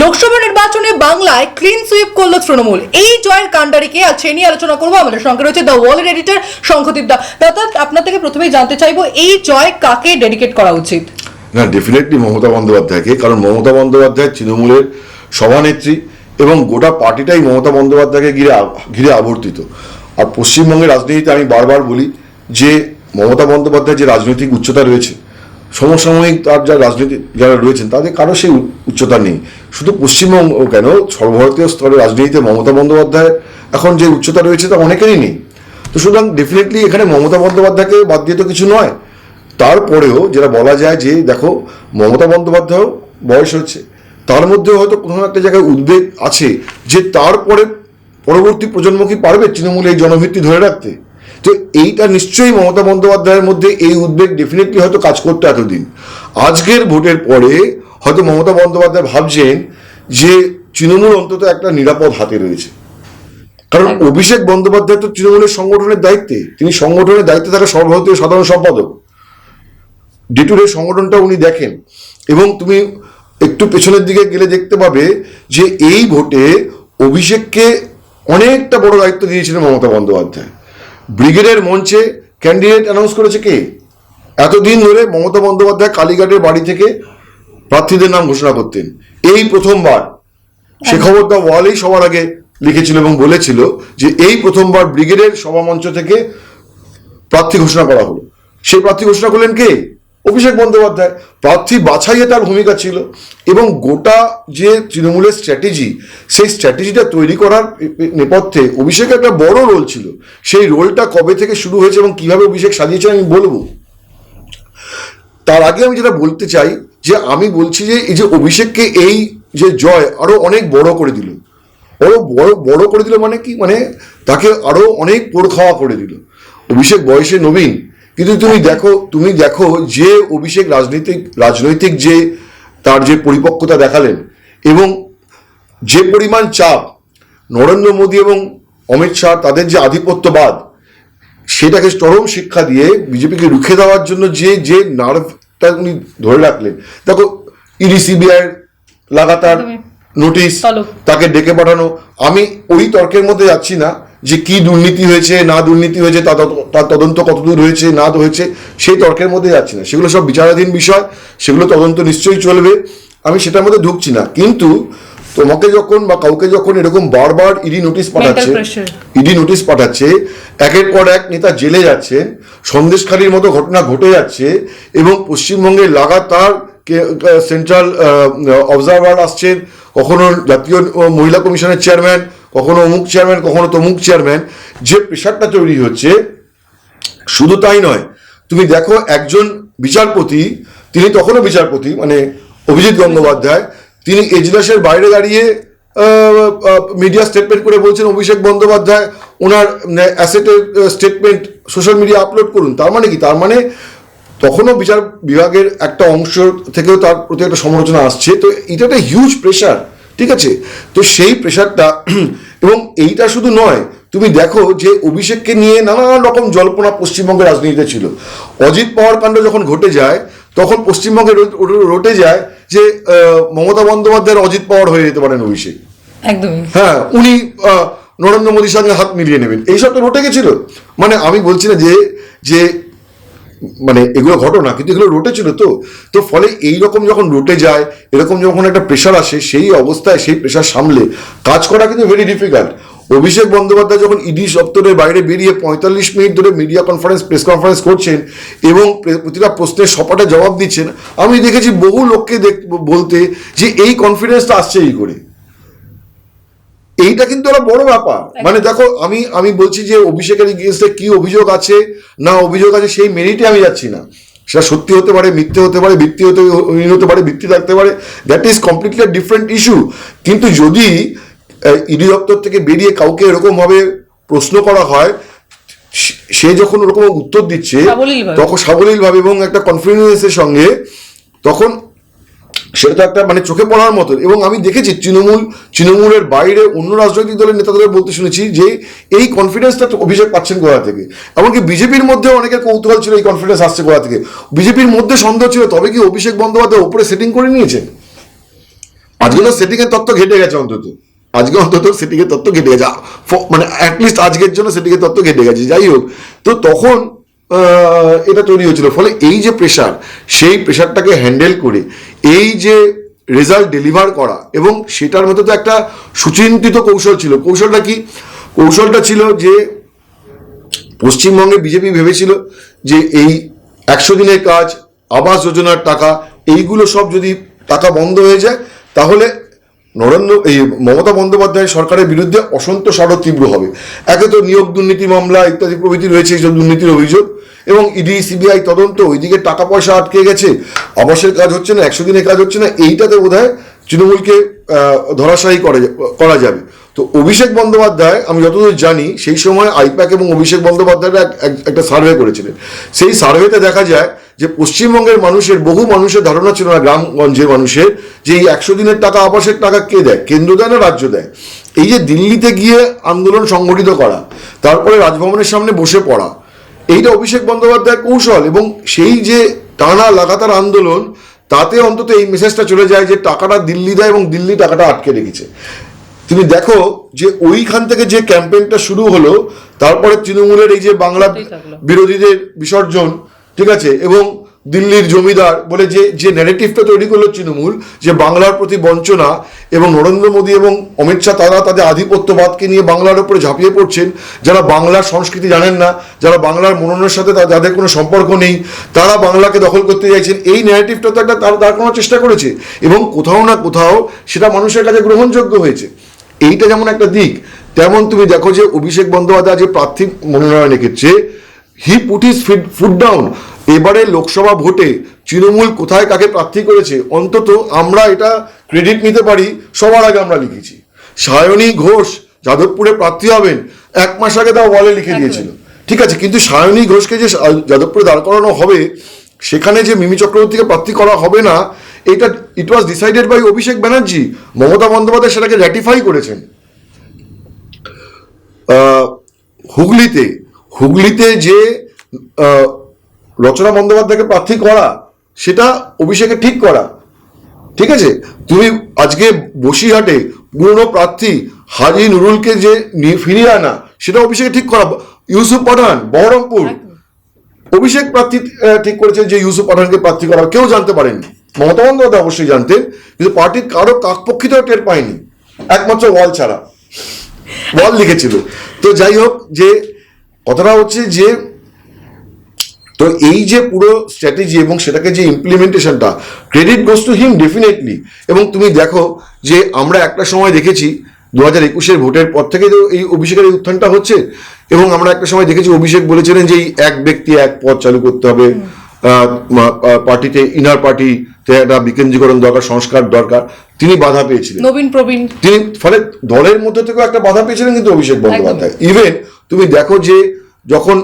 লোকসভা নির্বাচনে বাংলায় clean sweep করল তৃণমূল। এই জয়ের কাণ্ডারিকে আজ সেই নিয়ে আলোচনা করব। আমাদের সঙ্গে রয়েছে দ্য ওয়ালের এডিটর শঙ্খদীপ দা। দাদা, আপনার থেকে প্রথমেই জানতে চাইব, এই জয় কাকে ডেডিকেট করা উচিত? না ডেফিনেটলি মমতা বন্দ্যোপাধ্যায়কে, কারণ মমতা বন্দ্যোপাধ্যায় তৃণমূলের সভানেত্রী এবং গোটা পার্টিটাই মমতা বন্দ্যোপাধ্যায়কে ঘিরে ঘিরে আবর্তিত। আর পশ্চিমবঙ্গের রাজনীতিতে আমি বারবার বলি যে, মমতা বন্দ্যোপাধ্যায়ের যে রাজনৈতিক উচ্চতা রয়েছে সমসাময়িক তার যা রাজনীতি, যারা রয়েছেন, তাদের কারও সেই উচ্চতা নেই। শুধু পশ্চিমবঙ্গ কেন? সর্বভারতীয় স্তরে রাজনীতিতে মমতা বন্দ্যোপাধ্যায় এখন যে উচ্চতা রয়েছে তা অনেকেরই নেই। তো সুতরাং ডেফিনেটলি এখানে মমতা বন্দ্যোপাধ্যায়কে বাদ দিয়ে তো কিছু নয়। তারপরেও যেটা বলা যায় যে, দেখো, মমতা বন্দ্যোপাধ্যায়ও বয়স হচ্ছে। তার মধ্যে হয়তো কোনো একটা জায়গায় উদ্বেগ আছে যে তারপরে পরবর্তী প্রজন্ম কি পারবে তৃণমূল এই জনভিত্তি ধরে রাখতে? তো এইটা নিশ্চয়ই মমতা বন্দ্যোপাধ্যায়ের মধ্যে এই উদ্বেগ ডেফিনেটলি হয়তো কাজ করতে এতদিন। আজকের ভোটের পরে হয়তো মমতা বন্দ্যোপাধ্যায় ভাবছেন যে তৃণমূল অন্তত একটা নিরাপদ হাতে রয়েছে। কারণ অভিষেক বন্দ্যোপাধ্যায় তো তৃণমূলের সংগঠনের দায়িত্বে। তিনি সংগঠনের দায়িত্বে থাকা সর্বভারতীয় সাধারণ সম্পাদক। ডে টু ডে সংগঠনটা উনি দেখেন। এবং তুমি একটু পেছনের দিকে গেলে দেখতে পাবে যে এই ভোটে অভিষেককে অনেকটা বড় দায়িত্ব দিয়েছিলেন মমতা বন্দ্যোপাধ্যায়। ব্রিগেডের মঞ্চে ক্যান্ডিডেট অ্যানাউন্স করেছে কে? এতদিন ধরে মমতা বন্দ্যোপাধ্যায় কালীঘাটের বাড়ি থেকে প্রার্থীদের নাম ঘোষণা করতেন। এই প্রথমবার সে খবরটা ওয়ালেই সবার আগে লিখেছিল এবং বলেছিল যে এই প্রথমবার ব্রিগেডের সভামঞ্চ থেকে প্রার্থী ঘোষণা করা হলো। সেই প্রার্থী ঘোষণা করলেন কে? অভিষেক বন্দ্যোপাধ্যায় প্রার্থী বাছাইয়ে তার ভূমিকা ছিল এবং গোটা যে তৃণমূলের স্ট্র্যাটেজি সেই স্ট্র্যাটেজিটা তৈরি করার নেপথ্যে অভিষেকের একটা বড় রোল ছিল। সেই রোলটা কবে থেকে শুরু হয়েছে এবং কীভাবে অভিষেক সাজিয়েছে আমি বলব? তার আগে আমি যেটা বলতে চাই যে আমি বলছি যে, এই যে অভিষেককে এই যে জয় আরও অনেক বড় করে দিল। আরও বড় বড় করে দিল মানে কি? মানে তাকে আরও অনেক পোড় খাওয়া করে দিল। অভিষেক বয়সে নবীন কিন্তু তুমি দেখো তুমি দেখো যে অভিষেক রাজনৈতিক রাজনৈতিক যে তার যে পরিপক্কতা দেখালেন এবং যে পরিমাণ চাপ নরেন্দ্র মোদী এবং অমিত শাহ তাদের যে আধিপত্যবাদ সেটাকে চরম শিক্ষা দিয়ে বিজেপিকে রুখে দেওয়ার জন্য যে যে নার্ভটা উনি ধরে রাখলেন। দেখো ইডি সিবিআই লাগাতার নোটিশ তাকে ডেকে পাঠানো। আমি ওই তর্কের মধ্যে যাচ্ছি না। যে কি দুর্নীতি হয়েছে না দুর্নীতি হয়েছে তার তদন্ত কতদূর হয়েছে না হয়েছে সেই তর্কের মধ্যে যাচ্ছি না। সেগুলো সব বিচারাধীন বিষয় সেগুলো তদন্ত নিশ্চয়ই চলবে। আমি সেটার মধ্যে ঢুকছি না। কিন্তু তোমাকে যখন বা কাউকে যখন এরকম বারবার ইডি নোটিশ পাঠাচ্ছে ইডি নোটিশ পাঠাচ্ছে একের পর এক নেতা জেলে যাচ্ছে সন্দেশখালীর মতো ঘটনা ঘটে যাচ্ছে এবং পশ্চিমবঙ্গে লাগাতার সেন্ট্রাল অবজারভার আসছেন কখনো জাতীয় মহিলা কমিশনের চেয়ারম্যান কখনো অমুক চেয়ারম্যান কখনো তমুক চেয়ারম্যান যে প্রেশারটা তৈরি হচ্ছে, শুধু তাই নয়, তুমি দেখো একজন বিচারপতি, তিনি তখনও বিচারপতি মানে অভিজিৎ গঙ্গোপাধ্যায়, তিনি এজলাসের বাইরে দাঁড়িয়ে মিডিয়া স্টেটমেন্ট করে বলছেন, অভিষেক বন্দ্যোপাধ্যায়, ওনার অ্যাসেটের স্টেটমেন্ট সোশ্যাল মিডিয়া আপলোড করুন। তার মানে কি? তার মানে তখনও বিচার বিভাগের একটা অংশ থেকেও তার প্রতি একটা সমালোচনা আসছে। তো এটা একটা হিউজ প্রেশার ঠিক আছে? তো সেই প্রেশারটা এবং এইটা শুধু নয় তুমি দেখো যে অভিষেককে নিয়ে নানান রকম জল্পনা পশ্চিমবঙ্গের রাজনীতিতে ছিল। অজিত পাওয়ার কাণ্ড যখন ঘটে যায় তখন পশ্চিমবঙ্গে রটে যায় যে মমতা বন্দ্যোপাধ্যায়ের অজিত পাওয়ার হয়ে যেতে পারেন অভিষেক। একদমই। হ্যাঁ উনি নরেন্দ্র মোদীর সঙ্গে হাত মিলিয়ে নেবেন। এইসব তো রটে গেছিল। মানে আমি বলছি না যে যে মানে এগুলো ঘটনা, কিন্তু এগুলো রোটে ছিল তো। তো ফলে এই রকম যখন রটে যায়, এরকম যখন একটা প্রেশার আসে, সেই অবস্থায়, সেই প্রেশার সামলে, কাজ করা কিন্তু ভেরি ডিফিকাল্ট অভিষেক বন্দ্যোপাধ্যায় যখন ইডি দপ্তরের বাইরে বেরিয়ে পঁয়তাল্লিশ মিনিট ধরে মিডিয়া কনফারেন্স প্রেস কনফারেন্স করছেন এবং প্রতিটা প্রশ্নের সপাটে জবাব দিচ্ছেন, আমি দেখেছি বহু লোককে বলতে যে এই কনফিডেন্সটা আসছে এই করে। এইটা কিন্তু একটা বড় ব্যাপার। মানে দেখো আমি আমি বলছি যে অভিষেকের এগেনস্টে কি অভিযোগ আছে না অভিযোগ আছে সেই মেরিটে আমি যাচ্ছি না। সেটা সত্যি হতে পারে মিথ্যে হতে পারে ভিত্তি হতে হতে পারে ভিত্তি থাকতে পারে that is completely different issue কিন্তু যদি ইডি দপ্তর থেকে বেরিয়ে কাউকে এরকমভাবে প্রশ্ন করা হয় সে- যখন ওরকম উত্তর দিচ্ছে। তখন সাবলীলভাবে এবং একটা কনফিডেন্সের সঙ্গে তখন সেটা তো একটা মানে চোখে পড়ার মতন। এবং আমি দেখেছি তৃণমূল, তৃণমূলের বাইরে অন্য রাজনৈতিক দলের নেতাদের বলতে শুনেছি যে এই কনফিডেন্সটা অভিষেক পাচ্ছেন কোথা থেকে। এমনকি বিজেপির মধ্যে অনেকের কৌতূহল ছিল এই কনফিডেন্স আসছে কোথা থেকে। বিজেপির মধ্যে সন্দেহ ছিল, তবে কি অভিষেক বন্দ্যোপাধ্যায় ওপরে সেটিং করে নিয়েছেন? আজকে তো সেটিং এর তত্ত্ব ঘেটে গেছে অন্তত। আজকে অন্তত সেটিং এর তত্ত্ব ঘেটে গেছে। মানে অ্যাটলিস্ট আজকের জন্য সেটিং এর তত্ত্ব ঘেটে গেছে। যাই হোক, তো তখন এটা তৈরি হয়েছিল। ফলে এই যে প্রেশার সেই প্রেশারটাকে হ্যান্ডেল করে এই যে রেজাল্ট ডেলিভার করা এবং সেটার মধ্যে তো একটা সুচিন্তিত কৌশল ছিল। কৌশলটা কি? কৌশলটা ছিল যে পশ্চিমবঙ্গে বিজেপি ভেবেছিল যে এই একশো দিনের কাজ, আবাস যোজনার টাকা, এইগুলো সব যদি টাকা বন্ধ হয়ে যায়, তাহলে নরেন্দ্র, এই মমতা বন্দ্যোপাধ্যায় সরকারের বিরুদ্ধে অসন্তোষ আরও তীব্র হবে। একে তো নিয়োগ দুর্নীতি মামলা ইত্যাদি প্রভৃতি রয়েছে এইসব দুর্নীতির অভিযোগ, এবং ইডি, সিবিআই তদন্ত, ওইদিকে টাকা পয়সা আটকে গেছে, আবাসের কাজ হচ্ছে না, একশো দিনের কাজ হচ্ছে না, এইটাতে বোধ হয় তৃণমূলকে ধরাশায়ী করা যাবে। তো অভিষেক বন্দ্যোপাধ্যায়, আমি যতদূর জানি, সেই সময় আইপ্যাক এবং অভিষেক বন্দ্যোপাধ্যায়রা এক- এক- একটা সার্ভে করেছিলেন। সেই সার্ভেতে দেখা যায় যে পশ্চিমবঙ্গের মানুষের, বহু মানুষের ধারণা ছিল না গ্রামগঞ্জের মানুষের, যে এই একশো দিনের টাকা, আবাসের টাকা কে দেয়? কেন্দ্র দেয় না রাজ্য দেয়? এই যে দিল্লিতে গিয়ে আন্দোলন সংগঠিত করা, তারপরে রাজভবনের সামনে বসে পড়া, এইটা অভিষেক বন্দ্যোপাধ্যায়ের কৌশল এবং সেই যে টানা লাগাতার আন্দোলন, তাতে অন্তত এই মেসেজটা চলে যায় যে টাকাটা দিল্লি দেয় এবং দিল্লি টাকাটা আটকে রেখেছে। তুমি দেখো যে ওইখান থেকে যে ক্যাম্পেইনটা শুরু হলো তারপরে তৃণমূলের এই যে বাংলা বিরোধীদের বিসর্জন ঠিক আছে? এবং দিল্লির জমিদার বলে যে যে ন্যারেটিভটা তৈরি করল তৃণমূল যে বাংলার প্রতি বঞ্চনা এবং নরেন্দ্র মোদী এবং অমিত শাহ তারা তাদের আধিপত্যবাদকে নিয়ে বাংলার উপরে ঝাঁপিয়ে পড়ছেন। যারা বাংলার সংস্কৃতি জানেন না যারা বাংলার মননের সাথে যাদের কোনো সম্পর্ক নেই তারা বাংলাকে দখল করতে চাইছেন। এই ন্যারেটিভটা তো একটা তার দাঁড় করানোর চেষ্টা করেছে। এবং কোথাও না কোথাও সেটা মানুষের কাছে গ্রহণযোগ্য হয়েছে। এইটা যেমন একটা দিক তেমন তুমি দেখো যে অভিষেক বন্দ্যোপাধ্যায় যে প্রার্থী মনোনয়নের ক্ষেত্রে he put his foot down এবারে লোকসভা ভোটে তৃণমূল কোথায় কাকে প্রার্থী করেছে অন্তত আমরা এটা ক্রেডিট নিতে পারি সবার আগে আমরা লিখেছি। সায়নী ঘোষ যাদবপুরে প্রার্থী হবেন এক মাস আগে তাও ওয়ালে লিখে দিয়েছিল। ঠিক আছে কিন্তু সায়নী ঘোষকে যে যাদবপুরে দাঁড় করানো হবে সেখানে যে মিমি চক্রবর্তীকে প্রার্থী করা হবে না এটা it was decided by Abhishek Banerjee Mamata Bandyopadhyay সেটাকে র্যাটিফাই করেছেন। হুগলিতে হুগলিতে যে রচনা বন্দ্যোপাধ্যায়কে প্রার্থী করা সেটা অভিষেকে ঠিক করা। ঠিক আছে? তুমি আজকে বসিরহাটে পুরনো প্রার্থী হাজি নুরুলকে যে ফিরিয়ে আনা সেটা অভিষেকে ঠিক করা। ইউসুফ পাঠান বহরমপুর। অভিষেক প্রার্থী ঠিক করেছেন যে ইউসুফ পাঠানকে প্রার্থী করা কেউ জানতে পারেননি। মমতা বন্দ্যোপাধ্যায় অবশ্যই জানতেন, কিন্তু পার্টির কারও কাকপক্ষিতেও টের পায়নি। একমাত্র ওয়াল ছাড়া। ওয়াল লিখেছিল। তো যাই হোক, যে কথাটা হচ্ছে যে, তো এই যে পুরো স্ট্র্যাটেজি এবং সেটাকে যে ইমপ্লিমেন্টেশনটা credit goes to him definitely এবং তুমি দেখো যে আমরা একটা সময় দেখেছি, দু হাজার একুশের ভোটের পর থেকে তো এই অভিষেকের এই উত্থানটা হচ্ছে, এবং আমরা একটা সময় দেখেছি অভিষেক বলেছিলেন যে এই এক ব্যক্তি এক পদ চালু করতে হবে। পার্টিতে ইনার পার্টিতে একটা বিকেন্দ্রীকরণ দরকার সংস্কার দরকার তিনি বাধা পেয়েছিলেন। নবীন প্রবীণ। তিনি ফলে দলের মধ্যে থেকেও একটা বাধা পেয়েছিলেন কিন্তু অভিষেক বন্দ্যোপাধ্যায়। ইভেন তুমি দেখো যে যখন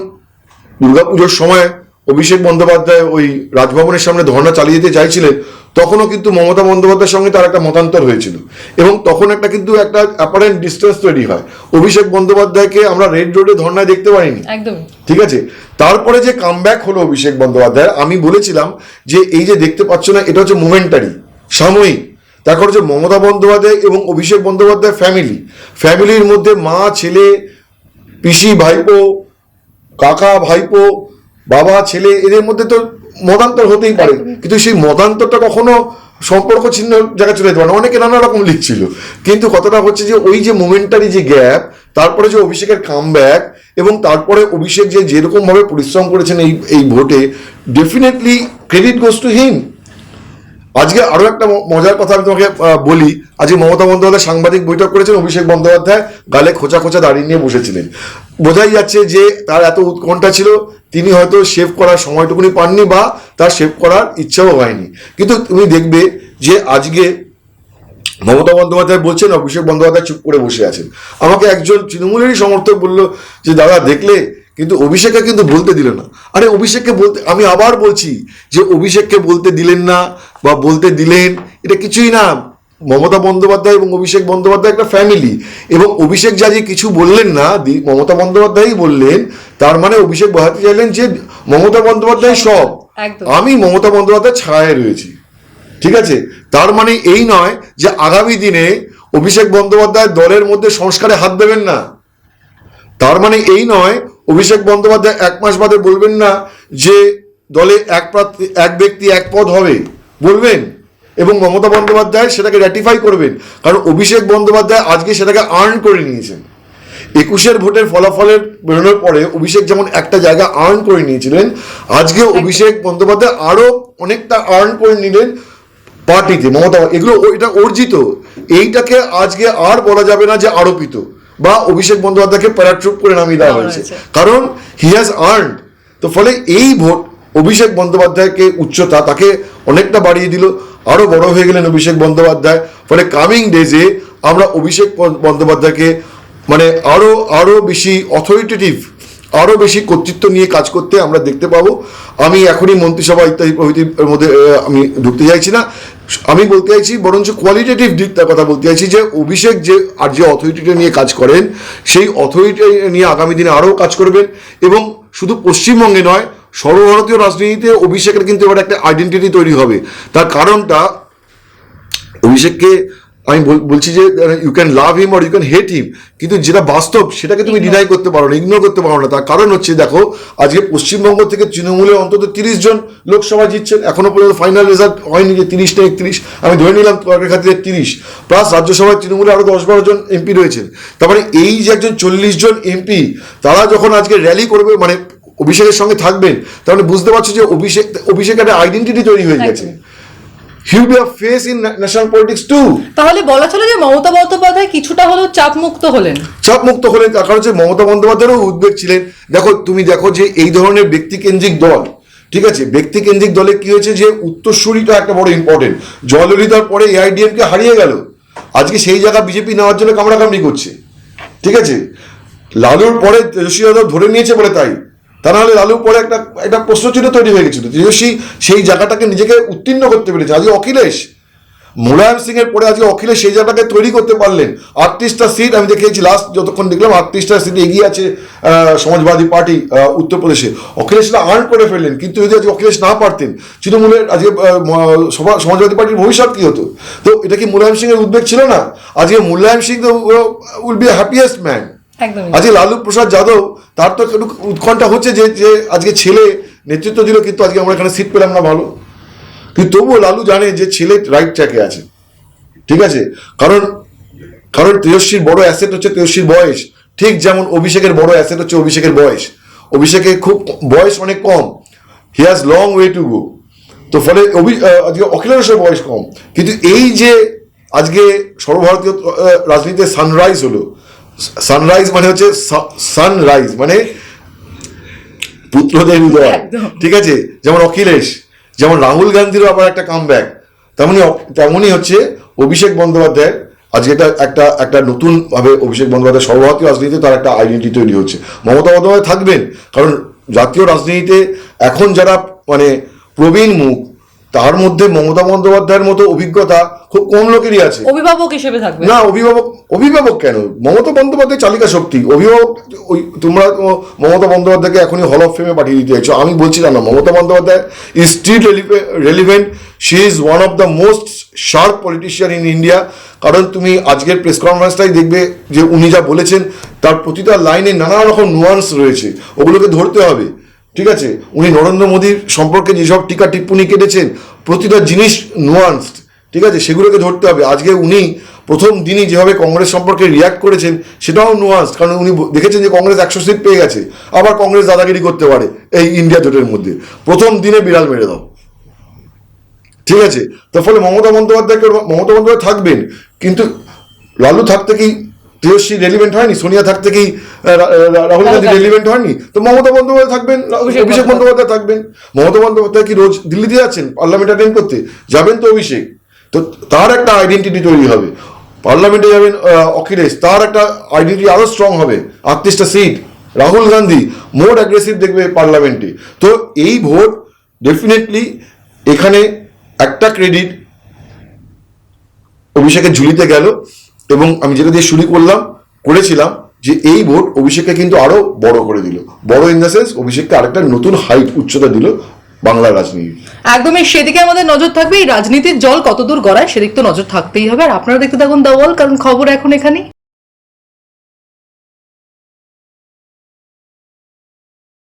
দুর্গাপুজোর সময় অভিষেক বন্দ্যোপাধ্যায় ওই রাজভবনের সামনে ধর্ণা চালিয়ে যেতে চাইছিলেন তখনও কিন্তু মমতা বন্দ্যোপাধ্যায়ের সঙ্গে তার একটা মতান্তর হয়েছিল। এবং তখন একটা কিন্তু একটা অ্যাপারেন্ট ডিস্টেন্স তৈরি হয়। অভিষেক বন্দ্যোপাধ্যায়কে আমরা রেড রোডে ধর্নায় দেখতে পারিনি একদমই। ঠিক আছে? তারপরে যে কামব্যাক হলো অভিষেক বন্দ্যোপাধ্যায় আমি বলেছিলাম যে এই যে দেখতে পাচ্ছ না এটা হচ্ছে মোমেন্টারি সাময়িক। তারপর হচ্ছে মমতা বন্দ্যোপাধ্যায় এবং অভিষেক বন্দ্যোপাধ্যায় ফ্যামিলি ফ্যামিলির মধ্যে মা ছেলে পিসি ভাইপো কাকা ভাইপো বাবা ছেলে এদের মধ্যে তো মতান্তর হতেই পারে। কিন্তু সেই মদান্তরটা কখনো সম্পর্ক ছিন্ন জায়গায় চলে যেতে পারে। অনেকে নানা রকম লিখছিল। কিন্তু কথাটা হচ্ছে যে ওই যে মোমেন্টারি যে গ্যাপ তারপরে যে অভিষেকের কামব্যাক এবং তারপরে অভিষেক যে যেরকম ভাবে পরিশ্রম করেছেন এই এই ভোটে definitely credit goes to him আজকে আরও একটা মজার কথা আমি তোমাকে বলি। আজকে মমতা বন্দ্যোপাধ্যায় সাংবাদিক বৈঠক করেছেন, অভিষেক বন্দ্যোপাধ্যায় গালে খোঁচা খোঁচা দাঁড়িয়ে নিয়ে বসেছিলেন। বোঝাই যাচ্ছে যে তার এত উৎকণ্ঠা ছিল, তিনি হয়তো শেভ করার সময়টুকুনি পাননি বা তার শেভ করার ইচ্ছাও হয়নি। কিন্তু তুমি দেখবে যে আজকে মমতা বন্দ্যোপাধ্যায় বলছেন, অভিষেক বন্দ্যোপাধ্যায় চুপ করে বসে আছেন। আমাকে একজন তৃণমূলেরই সমর্থক বলল যে, দাদা, দেখলে কিন্তু অভিষেককে কিন্তু বলতে দিল না। আরে অভিষেককে বলতে আমি আবার বলছি যে অভিষেককে বলতে দিলেন না বা বলতে দিলেন এটা কিছুই না। মমতা বন্দ্যোপাধ্যায় এবং অভিষেক বন্দ্যোপাধ্যায় একটা ফ্যামিলি এবং অভিষেক যা যে কিছু বললেন না মমতা বন্দ্যোপাধ্যায়ই বললেন তার মানে অভিষেক বোঝাতে চাইলেন যে মমতা বন্দ্যোপাধ্যায় সব। আমি মমতা বন্দ্যোপাধ্যায় ছায়ায় রয়েছি। ঠিক আছে? তার মানে এই নয় যে আগামী দিনে অভিষেক বন্দ্যোপাধ্যায় দলের মধ্যে সংস্কারে হাত দেবেন না। তার মানে এই নয় অভিষেক বন্দ্যোপাধ্যায় এক মাস বাদে বলবেন না যে দলে এক প্রার্থী এক ব্যক্তি এক পদ হবে। বলবেন। এবং মমতা বন্দ্যোপাধ্যায় সেটাকে র্যাটিফাই করবেন। কারণ অভিষেক বন্দ্যোপাধ্যায় আজকে সেটাকে আর্ন করে নিয়েছেন। একুশের ভোটের ফলাফলের বেরোনোর পরে অভিষেক যেমন একটা জায়গা আর্ন করে নিয়েছিলেন আজকে অভিষেক বন্দ্যোপাধ্যায় আরও অনেকটা আর্ন করে নিলেন পার্টিতে মমতা এগুলো এটা অর্জিত। এইটাকে আজকে আর বলা যাবে না যে আরোপিত। বা অভিষেক বন্দ্যোপাধ্যায়কে প্যারাট্রুপ করে নামিয়ে দেওয়া হয়েছে। কারণ হি হ্যাজ আর্নড তো ফলে এই ভোট অভিষেক বন্দ্যোপাধ্যায়কে উচ্চতা তাকে অনেকটা বাড়িয়ে দিল। আরও বড় হয়ে গেলেন অভিষেক বন্দ্যোপাধ্যায়। ফলে কামিং ডেজে আমরা অভিষেক বন্দ্যোপাধ্যায়কে মানে আরও আরও বেশি অথরিটেটিভ আরও বেশি কর্তৃত্ব নিয়ে কাজ করতে আমরা দেখতে পাবো। আমি এখনই মন্ত্রিসভা ইত্যাদি প্রভৃতির মধ্যে আমি ঢুকতে চাইছি না। আমি বলতে চাইছি, বরঞ্চ কোয়ালিটেটিভ দিকটার কথা বলতে চাইছি যে, অভিষেক যে আর যে অথরিটিটা নিয়ে কাজ করেন, সেই অথরিটি নিয়ে আগামী দিনে আরও কাজ করবেন এবং শুধু পশ্চিমবঙ্গে নয়, সর্বভারতীয় রাজনীতিতে অভিষেকের কিন্তু এবার একটা আইডেন্টিটি তৈরি হবে। তার কারণটা অভিষেককে আমি বলছি যে ইউ ক্যান লাভ হিম আর ইউ ক্যান হেট হিম কিন্তু যেটা বাস্তব সেটাকে তুমি ডিনাই করতে পারো না ইগনোর করতে পারো না। তার কারণ হচ্ছে দেখো আজকে পশ্চিমবঙ্গ থেকে তৃণমূলে অন্তত তিরিশ জন লোকসভা জিতছেন এখনও পর্যন্ত ফাইনাল রেজাল্ট হয়নি যে তিরিশ না একত্রিশ আমি ধরে নিলাম তর্কের খাতিরে তিরিশ প্লাস রাজ্যসভায় তৃণমূলে আরও দশ বারো জন এমপি রয়েছেন। তারপরে এই যে একজন চল্লিশ জন এমপি তারা যখন আজকে র্যালি করবে মানে অভিষেকের সঙ্গে থাকবেন তাহলে বুঝতে পারছ যে অভিষেক অভিষেক একটা আইডেন্টিটি তৈরি হয়ে গেছে। He'll be a face in national politics too তাহলে বলা চলে যে মমতা বন্দ্যোপাধ্যায় কিছুটা হলেও চাপ মুক্ত হলেন। চাপ মুক্ত হলেন তার কারণ হচ্ছে মমতা বন্দ্যোপাধ্যায়েরও উদ্বেগ ছিলেন। দেখো তুমি দেখো যে এই ধরনের ব্যক্তিকেন্দ্রিক দল ঠিক আছে? ব্যক্তিকেন্দ্রিক দলে কি হয়েছে যে উত্তরসূরিটা একটা বড় ইম্পর্টেন্ট জয়ললিতার পরে এআইডিএম কে হারিয়ে গেল। আজকে সেই জায়গা বিজেপি নেওয়ার জন্য কামড়াকামড়ি করছে। ঠিক আছে? লালুর পরে তেজস্বী যাদব ধরে নিয়েছে বলে তাই। তা নাহলে লালুর পরে একটা একটা প্রশ্নচিহ্ন তৈরি হয়ে গেছিল। তেজস্বী সেই জায়গাটাকে নিজেকে উত্তীর্ণ করতে পেরেছে। আজকে অখিলেশ, মুলায়ম সিং এর পরে আজকে অখিলেশ সেই জায়গাটাকে তৈরি করতে পারলেন। আটত্রিশটা সিট আমি দেখেছি লাস্ট যতক্ষণ দেখলাম, আটত্রিশটা সিট এগিয়ে আছে সমাজবাদী পার্টি উত্তরপ্রদেশে। অখিলেশরা আর্ন করে ফেললেন, কিন্তু যদি আজকে অখিলেশ না পারতেন, তৃণমূলের আজকে সমাজবাদী পার্টির ভবিষ্যৎ কি হতো? তো এটা কি মুলায়ম সিং এর উদ্বেগ ছিল না? আজকে Mulayam Singh will be happiest man আজকে লালু প্রসাদ যাদব তার তো একটু উৎকণ্ঠা হচ্ছে যে যে আজকে ছেলে নেতৃত্ব দিল কিন্তু আজকে আমরা এখানে সিট পেলাম না ভালো। কিন্তু তবুও লালু জানে যে ছেলে রাইট ট্র্যাকে আছে। ঠিক আছে? কারণ কারণ তেজস্বীর বড় অ্যাসেট হচ্ছে তেজস্বীর বয়স। ঠিক যেমন অভিষেকের বড় অ্যাসেট হচ্ছে অভিষেকের বয়স। অভিষেকের খুব বয়স অনেক কম। He has long way to go তো ফলে অভি- আজকে অখিলেশের বয়স কম। কিন্তু এই যে আজকে সর্বভারতীয় আহ, রাজনীতিতে সানরাইজ হলো সানরাইজ মানে হচ্ছে সানরাইজ মানে পুত্রদের উদয়। ঠিক আছে? যেমন অখিলেশ যেমন রাহুল গান্ধীরও আবার একটা কাম ব্যাক তেমনি তেমনই হচ্ছে অভিষেক বন্দ্যোপাধ্যায় আজকে এটা একটা একটা নতুনভাবে অভিষেক বন্দ্যোপাধ্যায় সর্বভারতীয় রাজনীতিতে তার একটা আইডেন্টি তৈরি হচ্ছে। মমতা বন্দ্যোপাধ্যায় থাকবেন কারণ জাতীয় রাজনীতিতে এখন যারা মানে প্রবীণ মুখ তার মধ্যে মমতা বন্দ্যোপাধ্যায়ের মতো অভিজ্ঞতা খুব কম লোকেরই আছে। অভিভাবক হিসেবে থাকবে। না অভিভাবক অভিভাবক কেন? মমতা বন্দ্যোপাধ্যায় চালিকা শক্তি। অভিভাবক ওই তোমরা মমতা বন্দ্যোপাধ্যায়কে এখনই হল অফ ফেমে পাঠিয়ে দিতে চাইছো। আমি বলছিলাম না Mamata Bandyopadhyay is still relevant she is one of the most sharp politician in India কারণ তুমি আজকের প্রেস কনফারেন্সটাই দেখবে যে উনি যা বলেছেন তার প্রতিটা লাইনে নানা রকম নুয়ান্স রয়েছে। ওগুলোকে ধরতে হবে। ঠিক আছে? উনি নরেন্দ্র মোদীর সম্পর্কে যেসব টিকা টিপ্পনি কেটেছেন, প্রতিটা জিনিস নুয়ান্সড ঠিক আছে? সেগুলোকে ধরতে হবে। আজকে উনি প্রথম দিনই যেভাবে কংগ্রেস সম্পর্কে রিয়াক্ট করেছেন, সেটাও নুয়ান্স কারণ উনি দেখেছেন যে কংগ্রেস একশো সিট পেয়ে গেছে। আবার কংগ্রেস দাদাগিরি করতে পারে এই ইন্ডিয়া জোটের মধ্যে। প্রথম দিনে বিড়াল মেরে দাও। ঠিক আছে? তার ফলে মমতা বন্দ্যোপাধ্যায়কে, মমতা বন্দ্যোপাধ্যায় থাকবেন, কিন্তু লালু থাকতে কি তেজস্বী রেলিভেন্ট হয়নি সোনিয়া থাকতে কি রাহুল গান্ধী। রেলিভেন্ট হয়নি? তো মমতা বন্দ্যোপাধ্যায় থাকবেন অভিষেক অভিষেক বন্দ্যোপাধ্যায়। থাকবেন। মমতা বন্দ্যোপাধ্যায় কি রোজ দিল্লিতে যাচ্ছেন পার্লামেন্ট অ্যাটেন্ড করতে? যাবেন তো অভিষেক। তো তার একটা আইডেন্টিটি তৈরি হবে। পার্লামেন্টে যাবেন অখিলেশ তার একটা আইডেন্টিটি আরও স্ট্রং হবে। আটত্রিশটা seat Rahul Gandhi more aggressive দেখবে পার্লামেন্টে। তো এই ভোট ডেফিনেটলি এখানে একটা ক্রেডিট অভিষেকের ঝুলিতে গেল। এবং আমি যেটা দিয়ে শুরু করলাম, করেছিলাম যে এই ভোট অভিষেককে কিন্তু আরও বড় করে দিল। বড় ইন দ্য সেন্স অভিষেককে আরেকটা নতুন হাইট উচ্চতা দিল বাংলার রাজনীতি। একদমই, সেদিকে আমাদের নজর থাকবে এই রাজনীতির জল কতদূর গড়ায়, সেদিক তো নজর থাকতেই হবে। আর আপনারা দেখতে থাকুন দ্য কারণ খবর এখন এখানে